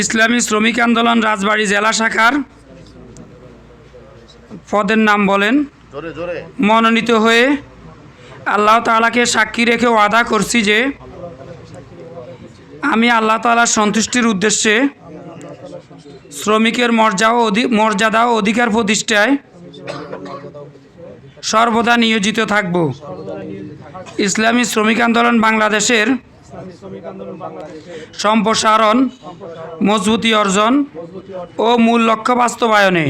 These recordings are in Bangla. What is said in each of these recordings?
ইসলামী শ্রমিক আন্দোলন রাজবাড়ী জেলা শাখার পদের নাম বলেন। মনোনীত হয়ে আল্লাহ তালাকে সাক্ষী রেখে ওয়াদা করছি যে আমি আল্লাহ তাআলার সন্তুষ্টির উদ্দেশ্যে শ্রমিকের মর্যাদা মর্যাদা ও অধিকার প্রতিষ্ঠায় সর্বদা নিয়োজিত থাকব। ইসলামী শ্রমিক আন্দোলন বাংলাদেশের সম্প্রসারণ, মজবুতি অর্জন ও মূল লক্ষ্য বাস্তবায়নে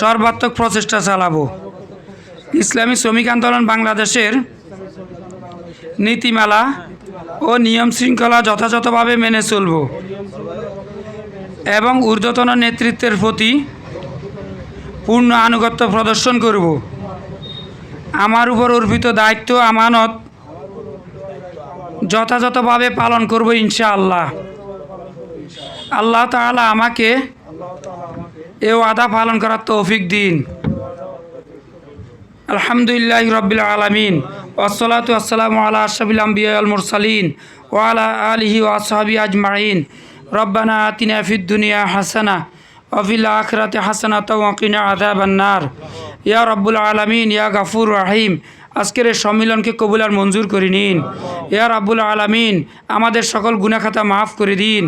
সর্বাত্মক প্রচেষ্টা চালাবো। ইসলামী শ্রমিক আন্দোলন বাংলাদেশের নীতিমালা ও নিয়ম শৃঙ্খলা যথাযথভাবে মেনে চলব এবং ঊর্ধ্বতন নেতৃত্বের প্রতি পূর্ণ আনুগত্য প্রদর্শন করব। আমার উপর অর্পিত দায়িত্ব, আমানত যথাযথভাবে পালন করব ইনশাআল্লাহ। আল্লাহ আল্লাহ তাআলা আমাকে এ ওয়াদা পালন করার তৌফিক দিন। আলহামদুলিল্লাহ রবিল আলমিন। ওসলাত আসসালামু আলা আশরাফিল আম্বিয়া আল মুরসালিন। ওয়ালা আলিহি ওয়াসহাবি আজমাইন। রব্বানা আতিনা ফিদ দুনিয়া হাসানা অফিল আখরাতে হাসানা তাওয়াকিনা আযাবান্নার ইয়া রব্বুল আলামিন, ইয়া গাফুর রাহিম। আজকের এই সম্মিলনকে কবুল আর মঞ্জুর করে নিন। ইয়া রাব্বুল আলামিন, আমাদের সকল গুনাখাতা মাফ করে দিন।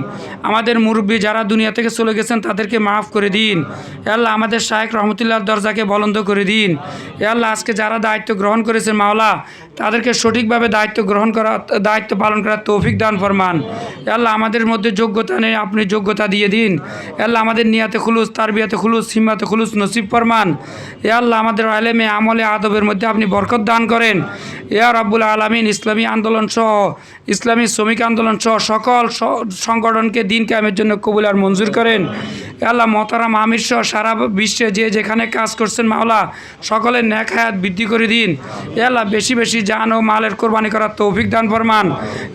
আমাদের মুরব্বী যারা দুনিয়া থেকে চলে গেছেন, তাদেরকে মাফ করে দিন। আল্লাহ, আমাদের শায়েখ রহমতুল্লাহর দরজাকে বলন্দ করে দিন। আল্লাহ, আজকে যারা দায়িত্ব গ্রহণ করেছেন মাওলা, তাদেরকে সঠিকভাবে দায়িত্ব গ্রহণ করা, দায়িত্ব পালন করার তৌফিক দান ফরমান। আল্লাহ, আমাদের মধ্যে যোগ্যতা নেই, আপনি যোগ্যতা দিয়ে দিন। আল্লাহ, আমাদের নিয়াতে খুলুস, তারবিয়াতে খুলুস, সিম্মাতে খুলুস নসিব ফরমান। এ আল্লাহ, আমাদের আলেমে আমলে আদবের মধ্যে আপনি বরকত দান করেন। ইয়া রাব্বুল আলমিন, ইসলামী আন্দোলন সহ, ইসলামী শ্রমিক আন্দোলন সহ সকল সংগঠনকে দিন কায়েমের জন্য কবুল আর মঞ্জুর করেন। আল্লাহ মতারাম আমির সহ সারা বিশ্বে যে যেখানে কাজ করছেন মাওলা, সকলের ন্যাক হায়াত বৃদ্ধি করে দিন। আল্লাহ, বেশি বেশি জান ও মালের কোরবানি করার তৌফিক দান ফরমান।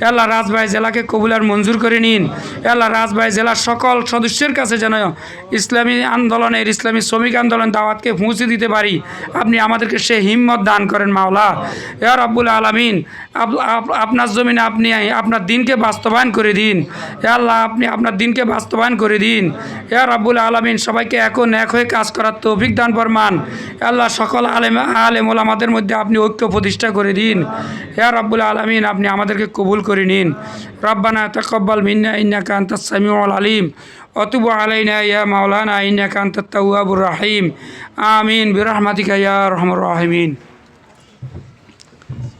আল্লাহ রাজবাই জেলাকে কবুল আর মঞ্জুর করে নিন। আল্লাহ রাজবাই জেলার সকল সদস্যের কাছে যেন ইসলামী আন্দোলনের ইসলামী শ্রমিক আন্দোলন দাওয়াতকে পৌঁছে দিতে পারি। আপনি আমাদেরকে সে হিম্মত দান করেন মাওলা। এ রব্বুল আলমিন আপনার জমিনে আপনি আপনার দিনকে বাস্তবায়ন করে দিন। এ আল্লাহ, আপনি আপনার দিনকে বাস্তবায়ন করে দিন। এ রাব্বুল আলমিন সবাইকে এখন এক হয়ে কাজ করার তৌফিক দান ফরমান। আল্লাহ, সকল আলেম আলেম আমাদের মধ্যে আপনি ঐক্য প্রতিষ্ঠা করে দিন। হে রাব্বুল আলমিন, আপনি আমাদেরকে কবুল করে নিন। রব্বানা তকব্বাল মিন্না, ইন্নাকা আনতাস সামিউল আলিম। অতুব আলাইনা ইয়া মাওলানা, ইন্নাকা আনতাত তাওয়াবুর রাহিম। আমিন, বিরহমাতিকা ইয়া রহমান রাহিমিন।